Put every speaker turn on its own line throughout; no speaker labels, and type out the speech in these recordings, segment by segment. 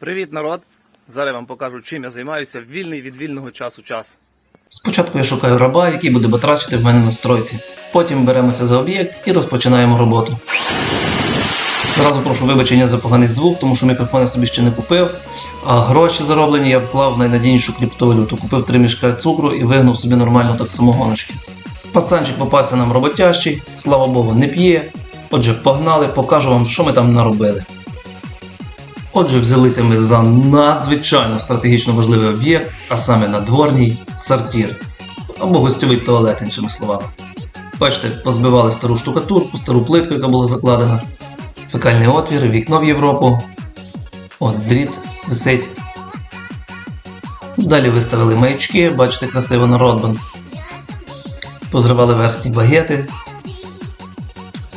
Привіт, народ! Зараз я вам покажу, чим я займаюся в вільний від вільного часу час.
Спочатку я шукаю раба, який буде батрачити в мене на стройці. Потім беремося за об'єкт і розпочинаємо роботу. Зразу прошу вибачення за поганий звук, тому що мікрофон я собі ще не купив. А гроші зароблені я вклав в найнадійнішу криптовалюту. Купив три мішка цукру і вигнув собі нормально так самогоночки. Пацанчик попався нам роботящий, слава Богу, не п'є. Отже, погнали, покажу вам, що ми там наробили. Отже, взялися ми за надзвичайно стратегічно важливий об'єкт, а саме надворній сортір або гостьовий туалет, іншими словами. Бачите, позбивали стару штукатурку, стару плитку, яка була закладена, фекальний отвір, вікно в Європу. От дріт висить. Далі виставили маячки, бачите, красиво на Ротбанд. Позривали верхні багети.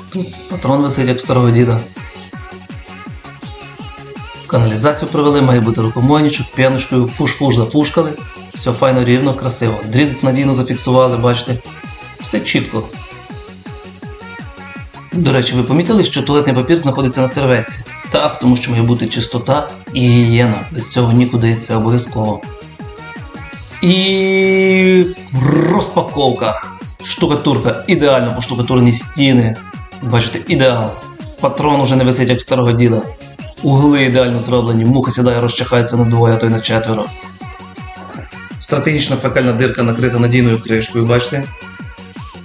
Тут патрон висить, як старого діда. Каналізацію провели, має бути рукомойничок, п'яночкою, фуш-фуш зафушкали. Все файно, рівно, красиво. Дріт надійно зафіксували, бачите. Все чітко. До речі, ви помітили, що туалетний папір знаходиться на серветці? Так, тому що має бути чистота і гігієна. Без цього нікуди це обов'язково. І розпаковка. Штукатурка. Ідеально поштукатурені стіни. Бачите, ідеал. Патрон уже не висить як старого діда. Угли ідеально зроблені, муха сідає, розчахається на двоє, а то й на четверо. Стратегічна фекальна дирка накрита надійною кришкою, бачите?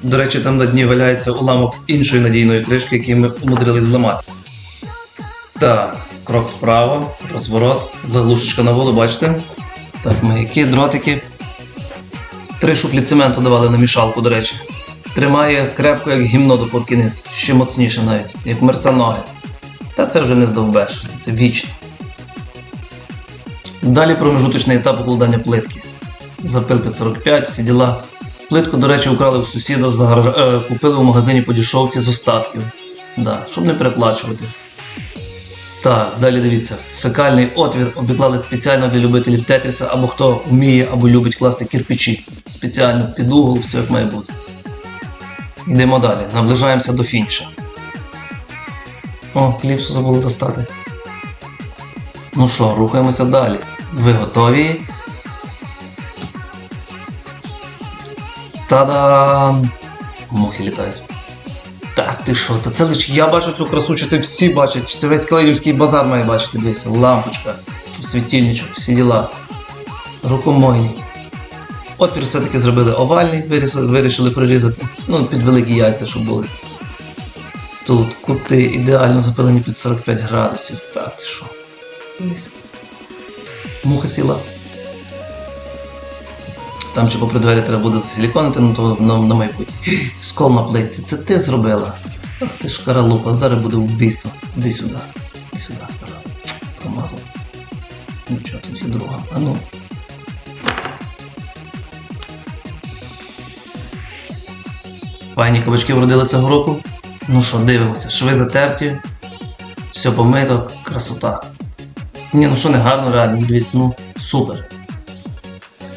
До речі, там на дні валяється уламок іншої надійної кришки, який ми умудрились зламати. Так, крок вправо, розворот, заглушечка на волу, бачите? Так, маяки, дротики. Три шуфлі цементу давали на мішалку, до речі. Тримає крепко, як гімно до поркінець, ще моцніше навіть, як мерця ноги. Та це вже не здовбеш, це вічно. Далі промежуточний етап укладання плитки. Запилка 45, всі діла. Плитку, до речі, украли у сусіда з гаража, е, купили в магазині по дешевці з остатків. Да, щоб не переплачувати. Так, далі дивіться. Фекальний отвір обіклали спеціально для любителів тетріса, або хто вміє або любить класти кирпичі. Спеціально під угол, все як має бути. Йдемо далі, наближаємося до фінча. О, кліпсу забули достати. Ну що, рухаємося далі. Ви готові? Та-дам! Мухи літають. Та ти що? Та це лише я бачу цю красу, чи це всі бачать, чи це весь Калинівський базар має бачити дивися. Лампочка, світильничок, всі діла. Рукомойник. Отвір все-таки зробили овальний, вирішили прирізати. Ну, під великі яйця, щоб були. Тут кути ідеально запилені під 45 градусів. Та ти що? Дивись. Муха сіла. Там ще попри двері треба буде засиліконити, ну то на, на майбутнє. Скол на плиці, це ти зробила. Ах ти ж каралупа, зараз буде вбивство. Іди сюди. Іди сюди, зараз. Промазав. Нічого, тут є друга. А ну. Файні кабачки вродили цього року. Ну що, дивимося, шви затерті, все помито, красота. Ні, ну що не гарно, реально, дивіться, ну супер.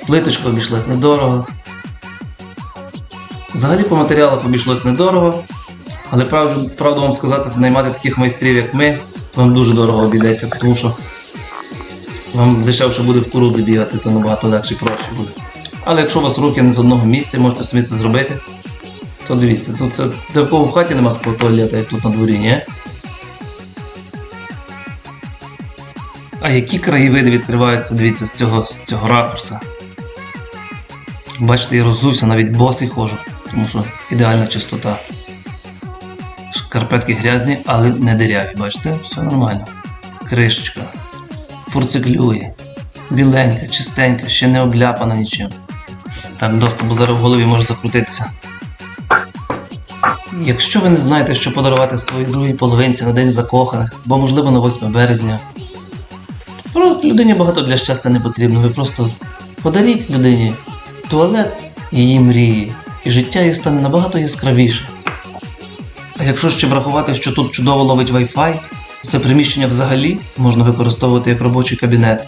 Плиточка обійшлась недорого. Взагалі по матеріалах обійшлось недорого, але правду, правду вам сказати, наймати таких майстрів, як ми, вам дуже дорого обійдеться, тому що вам дешевше буде в курудзі бігати, то набагато легше і проще буде. Але якщо у вас руки не з одного місця, можете собі це зробити. То дивіться, тут це де в кого в хаті немає такого туалета, як тут на дворі, ні? А які краєвиди відкриваються, дивіться, з цього, з цього ракурса. Бачите, я розувся, навіть босий ходжу, тому що ідеальна чистота. Шкарпетки грязні, але не диряві, бачите? Все нормально. Кришечка. Фурциклює. Біленька, чистенька, ще не обляпана нічим. Так, доступ, зараз в голові може закрутитися. Якщо ви не знаєте, що подарувати своїй другій половинці на День закоханих, або можливо на 8 березня, просто людині багато для щастя не потрібно. Ви просто подаріть людині туалет її мрії, і життя їй стане набагато яскравіше. А якщо ще врахувати, що тут чудово ловить Wi-Fi, то це приміщення взагалі можна використовувати як робочий кабінет.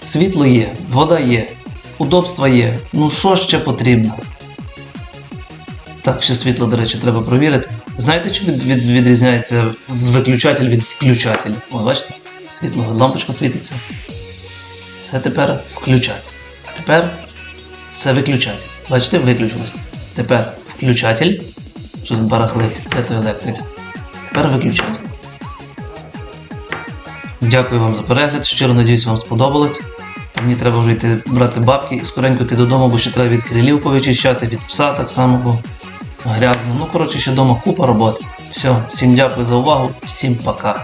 Світло є, вода є, удобства є. Ну що ще потрібно? Так, ще світло, до речі, треба провірити. Знаєте, чи від, від, відрізняється виключатель від включателя? О, бачите? Світло, лампочка світиться. Це тепер включать. А тепер це виключать. Бачите, виключилось. Тепер включатель. Щось барахлить, електрик. Тепер виключать. Дякую вам за перегляд. Щиро надіюсь, вам сподобалось. Мені треба вже йти брати бабки і скоренько йти додому, бо ще треба від крилів повичищати, від пса так само, грязно. Ну, коротше, ще вдома купа роботи. Все, всім дякую за увагу, всім пока.